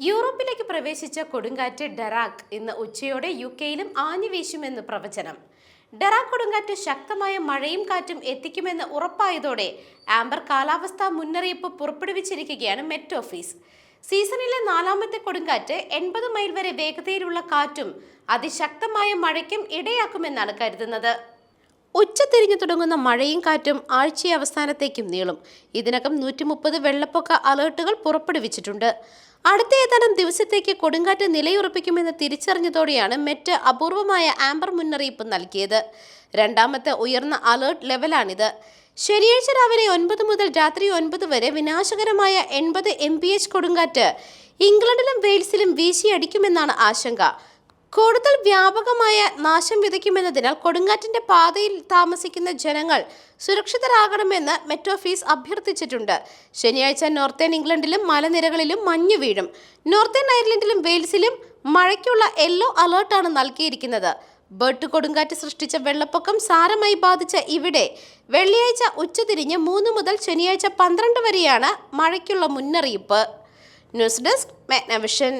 യൂറോപ്പിലേക്ക് പ്രവേശിച്ച കൊടുങ്കാറ്റ് ഡെറാക്ക് ഇന്ന് ഉച്ചയോടെ യു കെയിലും ആഞ്ഞു വീശുമെന്ന് പ്രവചനം. ഡെറാക്ക് കൊടുങ്കാറ്റ് ശക്തമായ മഴയും കാറ്റും എത്തിക്കുമെന്ന് ഉറപ്പായതോടെ ആംബർ കാലാവസ്ഥാ മുന്നറിയിപ്പ് പുറപ്പെടുവിച്ചിരിക്കുകയാണ് മെറ്റ് ഓഫീസ്. സീസണിലെ നാലാമത്തെ കൊടുങ്കാറ്റ് എൺപത് മൈൽ വരെ വേഗതയിലുള്ള കാറ്റും അതിശക്തമായ മഴയ്ക്കും ഇടയാക്കുമെന്നാണ് കരുതുന്നത്. ഉച്ചതിരിഞ്ഞു തുടങ്ങുന്ന മഴയും കാറ്റും ആഴ്ച അവസാനത്തേക്കും നീളും. ഇതിനകം നൂറ്റി മുപ്പത് വെള്ളപ്പൊക്ക അലേർട്ടുകൾ പുറപ്പെടുവിച്ചിട്ടുണ്ട്. അടുത്ത ഏതാനും ദിവസത്തേക്ക് കൊടുങ്കാറ്റ് നിലയുറപ്പിക്കുമെന്ന് തിരിച്ചറിഞ്ഞതോടെയാണ് മെറ്റ് അപൂർവമായ ആംബർ മുന്നറിയിപ്പ് നൽകിയത്. രണ്ടാമത്തെ ഉയർന്ന അലേർട്ട് ലെവലാണിത്. ശനിയാഴ്ച രാവിലെ ഒൻപത് മുതൽ രാത്രി ഒൻപത് വരെ വിനാശകരമായ എൺപത് എം പി എച്ച് കൊടുങ്കാറ്റ് ഇംഗ്ലണ്ടിലും വെയിൽസിലും വീശിയടിക്കുമെന്നാണ് ആശങ്ക. കൂടുതൽ വ്യാപകമായ നാശം വിതയ്ക്കുമെന്നതിനാൽ കൊടുങ്കാറ്റിന്റെ പാതയിൽ താമസിക്കുന്ന ജനങ്ങൾ സുരക്ഷിതരാകണമെന്ന് മെറ്റോഫീസ് അഭ്യർത്ഥിച്ചിട്ടുണ്ട്. ശനിയാഴ്ച നോർത്തേൺ ഇംഗ്ലണ്ടിലും മലനിരകളിലും മഞ്ഞ് വീഴും. നോർത്തേൺ അയർലൻഡിലും വെയിൽസിലും മഴയ്ക്കുള്ള യെല്ലോ അലേർട്ടാണ് നൽകിയിരിക്കുന്നത്. ബേർട്ട് കൊടുങ്കാറ്റ് സൃഷ്ടിച്ച വെള്ളപ്പൊക്കം സാരമായി ബാധിച്ച ഇവിടെ വെള്ളിയാഴ്ച ഉച്ചതിരിഞ്ഞ് മൂന്ന് മുതൽ ശനിയാഴ്ച പന്ത്രണ്ട് വരെയാണ് മഴയ്ക്കുള്ള മുന്നറിയിപ്പ്. News desk മെഗ്നവിഷൻ.